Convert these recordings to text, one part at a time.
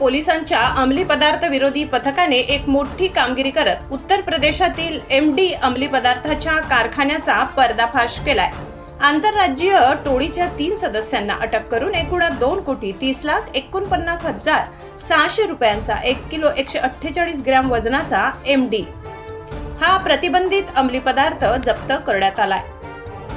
पोलिसांच्या अंमली पदार्थ विरोधी पथकाने एक मोठी कामगिरी करत उत्तर प्रदेशातील एम डी अंमली पदार्थाच्या कारखान्याचा पर्दाफाश केलाय. आंतरराज्यीय टोळीच्या तीन सदस्यांना अटक करून एकूण दोन कोटी तीस लाख एकोणपन्नास हजार सहाशे रुपयांचा एक किलो एकशे अठ्ठेचाळीस ग्रॅम वजनाचा एम डी हा प्रतिबंधित अंमली पदार्थ जप्त करण्यात आलाय.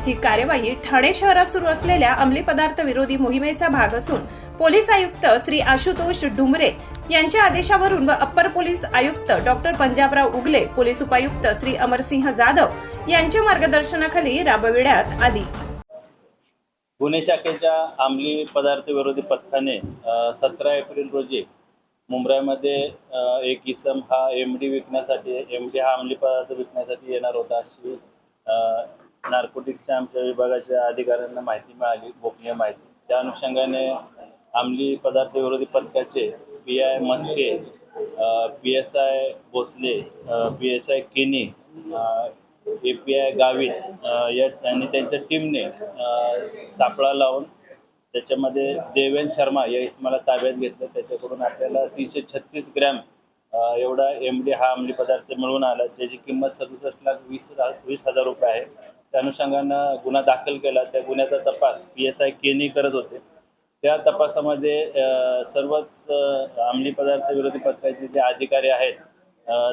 ही कार्यवाही ठाणे शहरात सुरू असलेल्या अंमली पदार्थ विरोधी मोहिमेचा भाग असून पोलीस आयुक्त श्री आशुतोष डुमरे यांच्या आदेशावरून व अप्पर पोलीस आयुक्त डॉक्टर पंजाबराव उगले पोलीस उपायुक्त श्री अमरसिंह जाधव यांच्या मार्गदर्शनाखाली राबविण्यात आली. गुन्हे शाखेच्या अंमली पदार्थ विरोधी पथकाने सतरा एप्रिल रोजी मुंबईमध्ये एक इसम हा एम डी विकण्यासाठी एम डी हा अंमली पदार्थ विकण्यासाठी येणार होता अशी नार्कोटिक्सच्या आमच्या विभागाच्या अधिकाऱ्यांना माहिती मिळाली गोपनीय माहिती. त्या अनुषंगाने अंमली पदार्थ विरोधी पथकाचे P I Maske P S I Bhosale P S I Kini A P I Gavit या आणि त्यांच्या टीमने सापळा लावून त्याच्यामध्ये देवेन शर्मा या इसमाला ताब्यात घेतलं. त्याच्याकडून आपल्याला तीनशे छत्तीस ग्रॅम एवढा एम डी हा अंमली पदार्थ मिळून आला ज्याची किंमत सदुसष्ट लाख वीस वीस हजार रुपये आहे. त्या अनुषंगानं गुन्हा दाखल केला. त्या गुन्ह्याचा तपास पी एस आय केनी करत होते. त्या तपासामध्ये सर्वच अंमली पदार्थ विरोधी पथकाचे जे अधिकारी आहेत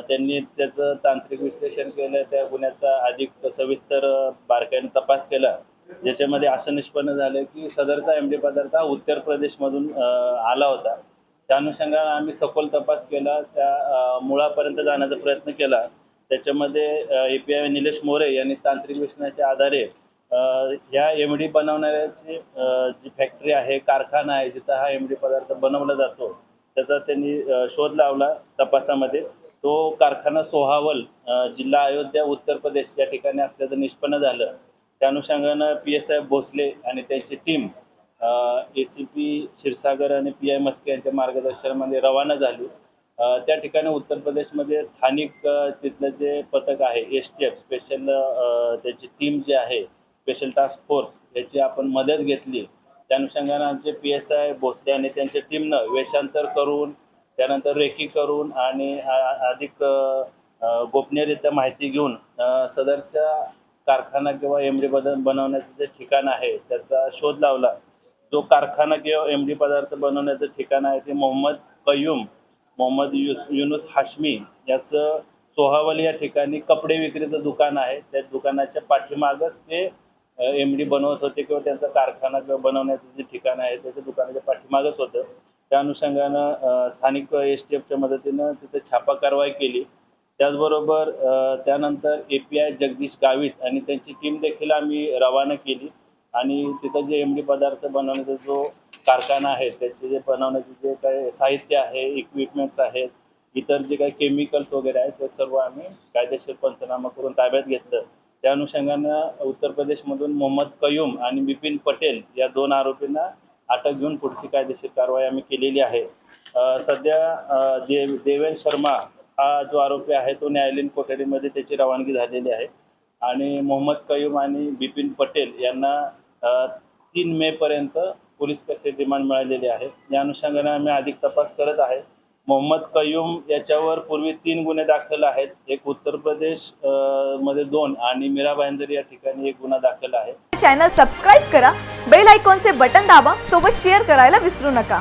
त्यांनी त्याचं तांत्रिक विश्लेषण केलं. त्या गुन्ह्याचा अधिक सविस्तर बारकाईने तपास केला. ज्याच्यामध्ये असं निष्पन्न झालं की सदरचा एम डी पदार्थ हा उत्तर प्रदेशमधून आला होता. त्या अनुषंगाने आम्ही सखोल तपास केला त्या मुळापर्यंत जाण्याचा प्रयत्न केला. त्याच्यामध्ये A P I Nilesh More यांनी तांत्रिक विश्लेषणाच्या आधारे ह्या एम डी बनवणाऱ्याची जी फॅक्टरी आहे कारखाना आहे जिथं हा एम डी पदार्थ बनवला जातो त्याचा त्यांनी शोध लावला तपासामध्ये. तो कारखाना सोहावल जिल्हा अयोध्या उत्तर प्रदेश या ठिकाणी असल्याचं निष्पन्न झालं. त्या अनुषंगानं पी एस आय भोसले आणि त्यांची team A C P Kshirsagar आणि पी आय मस्के यांच्या मार्गदर्शनामध्ये रवाना झाली. त्या ठिकाणी उत्तर प्रदेशमध्ये स्थानिक तिथलं जे पथक आहे एस टी एफ स्पेशल त्याची टीम जी आहे स्पेशल टास्क फोर्स याची आपण मदत घेतली. त्या अनुषंगानं आमचे पी एस आय भोसले आणि त्यांच्या टीमनं वेषांतर करून त्यानंतर रेकी करून आणि अधिक गोपनीयरित्या माहिती घेऊन सदरच्या कारखाना किंवा एमडी बदल बनवण्याचं जे ठिकाण आहे त्याचा शोध लावला. जो कारखाना किंवा एम डी पदार्थ बनवण्याचं ठिकाण आहे ते मोहम्मद कयूम मोहम्मद युस युनुस हाशमी याचं सोहावली या ठिकाणी कपडे विक्रीचं दुकान आहे. त्या दुकानाच्या पाठीमागच ते एम डी बनवत होते किंवा त्यांचा कारखाना किंवा बनवण्याचं जे ठिकाण आहे त्याच्या दुकानाच्या पाठीमागच होतं. त्या अनुषंगानं स्थानिक एस टी एफच्या मदतीनं तिथे छापा कारवाई केली. त्याचबरोबर त्यानंतर A P I Jagdish Gavit आणि त्यांची टीम देखील आम्ही रवाना केली. आणि तिथं जे एम डी पदार्थ बनवण्याचा जो कारखाना आहे त्याचे जे बनवण्याचे जे काही साहित्य आहे इक्विपमेंट्स आहेत इतर जे काही केमिकल्स वगैरे आहेत ते सर्व आम्ही कायदेशीर पंचनामा करून ताब्यात घेतलं. त्या अनुषंगानं उत्तर प्रदेशमधून मोहम्मद कयूम आणि बिपिन पटेल या दोन आरोपींना अटक घेऊन पुढची कायदेशीर कारवाई आम्ही केलेली आहे. सध्या देव देवेन शर्मा हा जो आरोपी आहे तो न्यायालयीन कोठडीमध्ये त्याची रवानगी झालेली आहे. आणि मोहम्मद कयूम आणि बिपिन पटेल यांना तीन मे पर्यंत पोलीस कस्टडी रिमांड मिळालेली आहे. या अनुषंगाने आम्ही अधिक तपास करत आहे. मोहम्मद कयूम याच्यावर पूर्वी तीन गुन्हे दाखल आहेत. एक उत्तर प्रदेशमध्ये दोन आणि मीरा भाईंदर या ठिकाणी एक गुन्हा दाखल आहे. चॅनल सबस्क्राईब करा. बेल आयकॉनचे बटन दाबा. सोबत शेअर करायला विसरू नका.